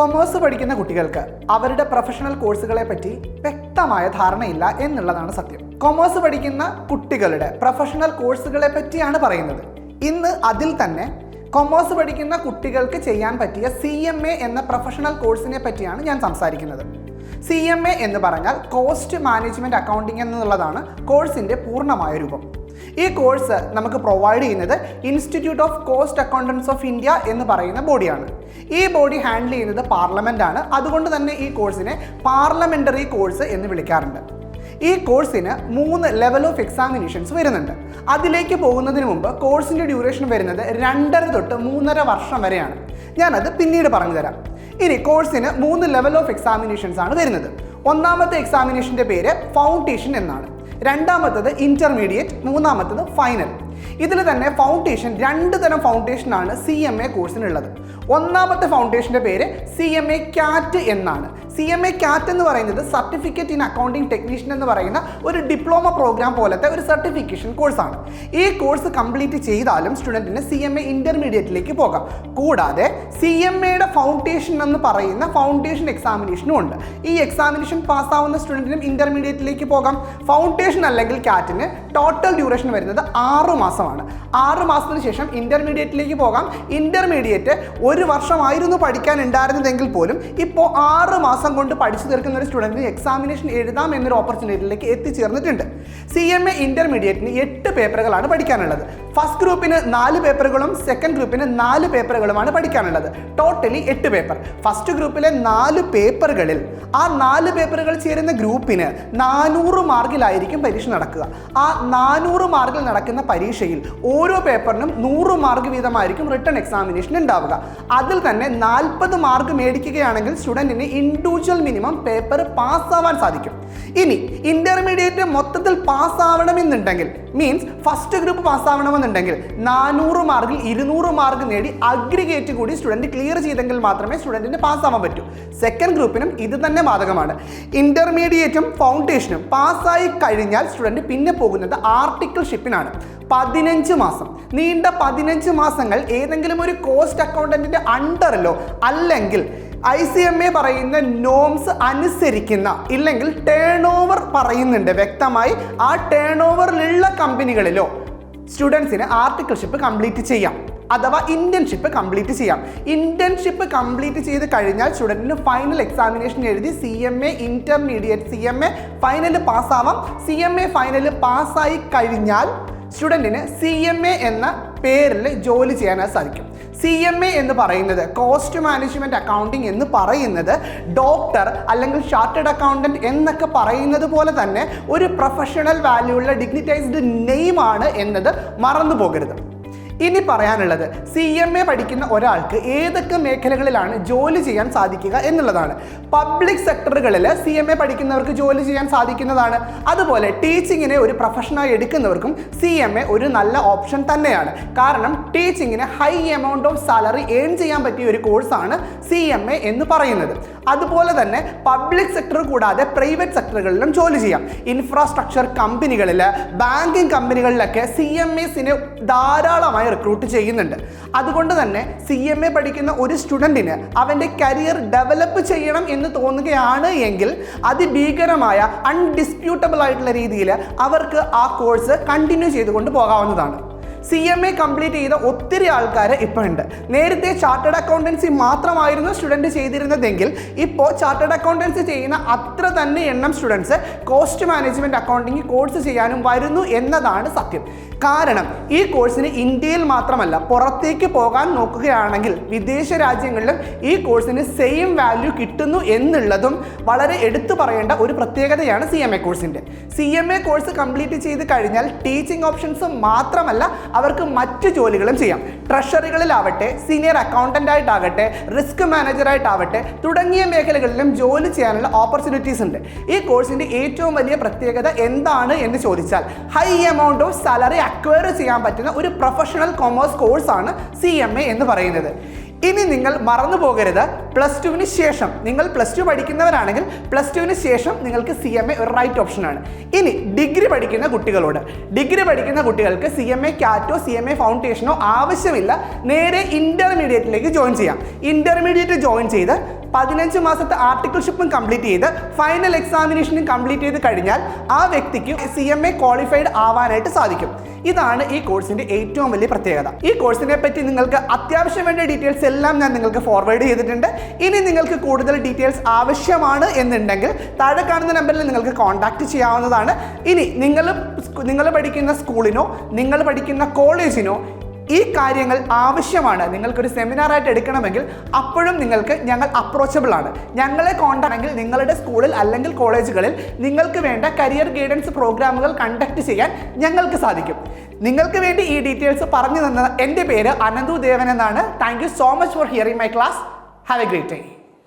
Commerce പഠിക്കുന്ന കുട്ടികൾക്ക് അവരുടെ പ്രൊഫഷണൽ കോഴ്സുകളെ പറ്റി വ്യക്തമായ ധാരണയില്ല എന്നുള്ളതാണ് സത്യം. കൊമേഴ്സ് പഠിക്കുന്ന കുട്ടികളുടെ പ്രൊഫഷണൽ കോഴ്സുകളെ പറ്റിയാണ് പറയുന്നത്. ഇന്ന് അതിൽ തന്നെ കൊമേഴ്സ് പഠിക്കുന്ന കുട്ടികൾക്ക് ചെയ്യാൻ പറ്റിയ സി എം എ എന്ന പ്രൊഫഷണൽ കോഴ്സിനെ പറ്റിയാണ് ഞാൻ സംസാരിക്കുന്നത്. സി എം എ എന്ന് പറഞ്ഞാൽ കോസ്റ്റ് മാനേജ്മെന്റ് അക്കൗണ്ടിംഗ് എന്നുള്ളതാണ് കോഴ്സിന്റെ പൂർണമായ രൂപം. ഈ കോഴ്സ് നമുക്ക് പ്രൊവൈഡ് ചെയ്യുന്നത് institute of cost accountants of India എന്ന് പറയുന്ന ബോഡിയാണ് ഈ ബോഡി ഹാൻഡിൽ ചെയ്യുന്നത് പാർലമെന്റ് ആണ്. അതുകൊണ്ട് തന്നെ ഈ കോഴ്സിനെ പാർലമെന്ററി കോഴ്സ് എന്ന് വിളിക്കാറുണ്ട്. ഈ കോഴ്സിന് മൂന്ന് ലെവൽ ഓഫ് എക്സാമിനേഷൻസ് വരുന്നുണ്ട്. അതിലേക്ക് പോകുന്നതിന് മുമ്പ് കോഴ്സിന്റെ ഡ്യൂറേഷൻ വരുന്നത് രണ്ടര തൊട്ട് മൂന്നര വർഷം വരെയാണ്. ഞാനത് പിന്നീട് പറഞ്ഞു തരാം ഇനി കോഴ്സിന് മൂന്ന് ലെവൽ ഓഫ് എക്സാമിനേഷൻസ് ആണ് വരുന്നത്. ഒന്നാമത്തെ എക്സാമിനേഷന്റെ പേര് ഫൗണ്ടേഷൻ എന്നാണ്. രണ്ടാമത്തത് ഇന്റർമീഡിയറ്റ് മൂന്നാമത്തത് ഫൈനൽ ഇതിൽ തന്നെ ഫൗണ്ടേഷൻ രണ്ട് തരം ഫൗണ്ടേഷനാണ് സി എം എ കോഴ്സിനുള്ളത് ഒന്നാമത്തെ ഫൗണ്ടേഷന്റെ പേര് സി എം എ ക്യാറ്റ് എന്നാണ്. സി എം എ ക്യാറ്റ് എന്ന് പറയുന്നത് സർട്ടിഫിക്കറ്റ് ഇൻ അക്കൗണ്ടിംഗ് ടെക്നീഷ്യൻ എന്ന് പറയുന്ന ഒരു ഡിപ്ലോമ പ്രോഗ്രാം പോലത്തെ ഒരു സർട്ടിഫിക്കേഷൻ കോഴ്സാണ് ഈ കോഴ്സ് കംപ്ലീറ്റ് ചെയ്താലും സ്റ്റുഡന്റിന് സി എം എ ഇന്റർമീഡിയറ്റിലേക്ക് പോകാം. കൂടാതെ സി എം എയുടെ ഫൗണ്ടേഷൻ എന്ന് പറയുന്ന ഫൗണ്ടേഷൻ എക്സാമിനേഷനും ഉണ്ട്. ഈ എക്സാമിനേഷൻ പാസ്സാവുന്ന സ്റ്റുഡന്റിനും ഇന്റർമീഡിയറ്റിലേക്ക് പോകാം. ഫൗണ്ടേഷൻ അല്ലെങ്കിൽ കാറ്റിന് ടോട്ടൽ ഡ്യൂറേഷൻ വരുന്നത് ആറു മാസമാണ്. ആറ് മാസത്തിന് ശേഷം ഇന്റർമീഡിയറ്റിലേക്ക് പോകാം. ഇന്റർമീഡിയറ്റ് ഒരു വർഷമായിരുന്നു പഠിക്കാൻ ഉണ്ടായിരുന്നതെങ്കിൽ പോലും ഇപ്പോൾ ആറ് മാസം കൊണ്ട് പഠിച്ചു തീർക്കുന്ന ഒരു സ്റ്റുഡന്റിന് എക്സാമിനേഷൻ എഴുതാം എന്നൊരു ഓപ്പർച്യൂണിറ്റിയിലേക്ക് എത്തിച്ചേർന്നിട്ടുണ്ട്. സി എം എ ഇന്റർമീഡിയറ്റിന് എട്ട് പേപ്പറുകളാണ് പഠിക്കാനുള്ളത്. ഫസ്റ്റ് ഗ്രൂപ്പിന് നാല് പേപ്പറുകളും സെക്കൻഡ് ഗ്രൂപ്പിന് നാല് പേപ്പറുകളുമാണ് പഠിക്കാനുള്ളത്. ടോട്ടലി എട്ട് പേപ്പർ ഫസ്റ്റ് ഗ്രൂപ്പിലെ നാല് പേപ്പറുകളിൽ ആ നാല് പേപ്പറുകൾ ചേരുന്ന ഗ്രൂപ്പിന് നാനൂറ് മാർക്കിലായിരിക്കും പരീക്ഷ നടക്കുക. ആ നാനൂറ് മാർക്കിൽ നടക്കുന്ന പരീക്ഷയിൽ ഓരോ പേപ്പറിനും നൂറ് മാർക്ക് വീതമായിരിക്കും റിട്ടേൺ എക്സാമിനേഷൻ ഉണ്ടാവുക. അതിൽ തന്നെ നാൽപ്പത് മാർക്ക് മേടിക്കുകയാണെങ്കിൽ സ്റ്റുഡന്റിന് ഇൻഡിവിജ്വൽ മിനിമം പേപ്പർ പാസ്സാവാൻ സാധിക്കും. ഇനി ഇന്റർമീഡിയറ്റ് മൊത്തത്തിൽ പാസ്സാവണമെന്നുണ്ടെങ്കിൽ മീൻസ് ഫസ്റ്റ് ഗ്രൂപ്പ് പാസ്സാവണമെന്നുണ്ടെങ്കിൽ നാനൂറ് മാർക്കിൽ ഇരുന്നൂറ് മാർക്ക് നേടി അഗ്രിഗേറ്റ് കൂടി സ്റ്റുഡന്റ് ക്ലിയർ ചെയ്തെങ്കിൽ മാത്രമേ സ്റ്റുഡന്റിന് പാസ്സാവാൻ പറ്റൂ. സെക്കൻഡ് ഗ്രൂപ്പിനും ഇത് തന്നെ ബാധകമാണ്. ഇന്റർമീഡിയറ്റും ഫൗണ്ടേഷനും പാസ്സായി കഴിഞ്ഞാൽ സ്റ്റുഡന്റ് പിന്നെ പോകുന്നത് ആർട്ടിക്കിൾ ഷിപ്പിനാണ് പതിനഞ്ച് മാസം. നീണ്ട പതിനഞ്ച് മാസങ്ങൾ ഏതെങ്കിലും ഒരു കോസ്റ്റ് അക്കൗണ്ടന്റിന്റെ അണ്ടറിലോ അല്ലെങ്കിൽ ഐ സി എം എ പറയുന്ന നോംസ് അനുസരിക്കുന്ന ഇല്ലെങ്കിൽ ടേൺ ഓവർ പറയുന്നുണ്ട് വ്യക്തമായി. ആ ടേൺ ഓവറിലുള്ള കമ്പനികളിലോ സ്റ്റുഡൻസിന് ആർട്ടിക്കിൾഷിപ്പ് കംപ്ലീറ്റ് ചെയ്യാം. അഥവാ ഇന്റേൺഷിപ്പ് കംപ്ലീറ്റ് ചെയ്യാം. ഇന്റേൺഷിപ്പ് കംപ്ലീറ്റ് ചെയ്ത് കഴിഞ്ഞാൽ സ്റ്റുഡന്റിന് ഫൈനൽ എക്സാമിനേഷൻ എഴുതി C M A intermediate C M A final പാസ്സാവാം. C M A final പാസ്സായി കഴിഞ്ഞാൽ സ്റ്റുഡന്റിന് സി എം എ എന്ന പേരിൽ ജോലി ചെയ്യാനായി സാധിക്കും. സി എം എ എന്ന് പറയുന്നത് കോസ്റ്റ് മാനേജ്മെന്റ് അക്കൗണ്ടിങ് എന്ന് പറയുന്നത് ഡോക്ടർ അല്ലെങ്കിൽ ചാർട്ടേഡ് അക്കൗണ്ടന്റ് എന്നൊക്കെ പറയുന്നത് പോലെ തന്നെ ഒരു പ്രൊഫഷണൽ വാല്യൂ ഉള്ള ഡിഗ്നിറ്റൈസ്ഡ് നെയിമാണ് എന്നത് മറന്നു പോകരുത് ഇനി പറയാനുള്ളത് സി എം എ പഠിക്കുന്ന ഒരാൾക്ക് ഏതൊക്കെ മേഖലകളിലാണ് ജോലി ചെയ്യാൻ സാധിക്കുക എന്നുള്ളതാണ്. പബ്ലിക് സെക്ടറുകളിൽ സി എം എ പഠിക്കുന്നവർക്ക് ജോലി ചെയ്യാൻ സാധിക്കുന്നതാണ്. അതുപോലെ ടീച്ചിങ്ങിനെ ഒരു പ്രൊഫഷനായി എടുക്കുന്നവർക്കും സി എം എ ഒരു നല്ല ഓപ്ഷൻ തന്നെയാണ്. കാരണം ടീച്ചിങ്ങിന് high amount of salary earn ചെയ്യാൻ പറ്റിയ ഒരു കോഴ്സാണ് സി എം എ എന്ന് പറയുന്നത്. അതുപോലെ തന്നെ പബ്ലിക് സെക്ടർ കൂടാതെ പ്രൈവറ്റ് സെക്ടറുകളിലും ജോലി ചെയ്യാം. ഇൻഫ്രാസ്ട്രക്ചർ കമ്പനികളിൽ ബാങ്കിങ് കമ്പനികളിലൊക്കെ സി എം എസിന് ധാരാളമായി റിക്രൂട്ട് ചെയ്യുന്നുണ്ട്. അതുകൊണ്ട് തന്നെ സി എം എ പഠിക്കുന്ന ഒരു സ്റ്റുഡന്റിന് അവന്റെ കരിയർ ഡെവലപ്പ് ചെയ്യണം എന്ന് തോന്നുകയാണ് എങ്കിൽ അതിഭീകരമായ അൺഡിസ്പ്യൂട്ടബിൾ ആയിട്ടുള്ള രീതിയിൽ അവർക്ക് ആ കോഴ്സ് കണ്ടിന്യൂ ചെയ്തുകൊണ്ട് പോകാവുന്നതാണ്. സി എം എ കംപ്ലീറ്റ് ചെയ്ത ഒത്തിരി ആൾക്കാർ ഇപ്പോൾ ഉണ്ട്. നേരത്തെ ചാർട്ടേഡ് അക്കൗണ്ടൻസി മാത്രമായിരുന്നു സ്റ്റുഡന്റ് ചെയ്തിരുന്നതെങ്കിൽ ഇപ്പോൾ ചാർട്ടേഡ് അക്കൗണ്ടൻസി ചെയ്യുന്ന അത്ര തന്നെ എണ്ണം students cost management accounting course ചെയ്യാനും വരുന്നു എന്നതാണ് സത്യം. കാരണം ഈ കോഴ്സിന് ഇന്ത്യയിൽ മാത്രമല്ല പുറത്തേക്ക് പോകാൻ നോക്കുകയാണെങ്കിൽ വിദേശ രാജ്യങ്ങളിലും ഈ കോഴ്സിന് സെയിം വാല്യൂ കിട്ടുന്നു എന്നുള്ളതും വളരെ എടുത്തു പറയേണ്ട ഒരു പ്രത്യേകതയാണ് സി എം എ കോഴ്സിന്റെ C M A course complete ചെയ്ത് കഴിഞ്ഞാൽ ടീച്ചിങ് ഓപ്ഷൻസ് മാത്രമല്ല അവർക്ക് മറ്റ് ജോലികളും ചെയ്യാം. ട്രഷറികളിലാവട്ടെ സീനിയർ അക്കൗണ്ടന്റ് ആയിട്ടാകട്ടെ റിസ്ക് മാനേജറായിട്ടാവട്ടെ തുടങ്ങിയ മേഖലകളിലും ജോലി ചെയ്യാനുള്ള ഓപ്പർച്യൂണിറ്റീസ് ഉണ്ട്. ഈ കോഴ്സിന്റെ ഏറ്റവും വലിയ പ്രത്യേകത എന്താണ് എന്ന് ചോദിച്ചാൽ high amount of salary acquire ചെയ്യാൻ പറ്റുന്ന ഒരു പ്രൊഫഷണൽ കൊമേഴ്സ് കോഴ്സാണ് സി എം എ എന്ന് പറയുന്നത്. ഇനി നിങ്ങൾ മറന്നു പോകരുത്. പ്ലസ് ടുവിന് ശേഷം നിങ്ങൾ പ്ലസ് ടു പഠിക്കുന്നവരാണെങ്കിൽ പ്ലസ് ടുവിന് ശേഷം നിങ്ങൾക്ക് സി എം എ ഒരു റൈറ്റ് ഓപ്ഷനാണ് ഇനി ഡിഗ്രി പഠിക്കുന്ന കുട്ടികളോട്. ഡിഗ്രി പഠിക്കുന്ന കുട്ടികൾക്ക് സി എം എ കാറ്റോ സി എം എ ഫൗണ്ടേഷനോ ആവശ്യമില്ല. നേരെ ഇന്റർമീഡിയറ്റിലേക്ക് ജോയിൻ ചെയ്യാം. ഇന്റർമീഡിയറ്റ് ജോയിൻ ചെയ്ത് പതിനഞ്ച് മാസത്തെ ആർട്ടിക്കിൾഷിപ്പും കംപ്ലീറ്റ് ചെയ്ത് ഫൈനൽ എക്സാമിനേഷനും കംപ്ലീറ്റ് ചെയ്ത് കഴിഞ്ഞാൽ ആ വ്യക്തിക്ക് സി എം എ ക്വാളിഫൈഡ് ആവാനായിട്ട് സാധിക്കും. ഇതാണ് ഈ കോഴ്സിന്റെ ഏറ്റവും വലിയ പ്രത്യേകത. ഈ കോഴ്സിനെ പറ്റി നിങ്ങൾക്ക് അത്യാവശ്യം വേണ്ട ഡീറ്റെയിൽസ് എല്ലാം ഞാൻ നിങ്ങൾക്ക് ഫോർവേഡ് ചെയ്തിട്ടുണ്ട്. ഇനി നിങ്ങൾക്ക് കൂടുതൽ ഡീറ്റെയിൽസ് ആവശ്യമാണ് എന്നുണ്ടെങ്കിൽ താഴെ കാണുന്ന നമ്പറിൽ നിങ്ങൾക്ക് കോൺടാക്ട് ചെയ്യാവുന്നതാണ്. ഇനി നിങ്ങൾ നിങ്ങൾ പഠിക്കുന്ന സ്കൂളിനോ നിങ്ങൾ പഠിക്കുന്ന കോളേജിനോ ഈ കാര്യങ്ങൾ ആവശ്യമാണ്. നിങ്ങൾക്കൊരു സെമിനാറായിട്ട് എടുക്കണമെങ്കിൽ അപ്പോഴും നിങ്ങൾക്ക് ഞങ്ങൾ അപ്രോച്ചബിൾ ആണ്. ഞങ്ങളെ കോണ്ടാണെങ്കിൽ നിങ്ങളുടെ സ്കൂളിൽ അല്ലെങ്കിൽ കോളേജുകളിൽ നിങ്ങൾക്ക് വേണ്ട കരിയർ ഗൈഡൻസ് പ്രോഗ്രാമുകൾ കണ്ടക്ട് ചെയ്യാൻ ഞങ്ങൾക്ക് സാധിക്കും. നിങ്ങൾക്ക് വേണ്ടി ഈ ഡീറ്റെയിൽസ് പറഞ്ഞു തന്നത് എന്റെ പേര് അനന്തു ദേവൻ എന്നാണ്. Thank you so much for hearing my class have a great day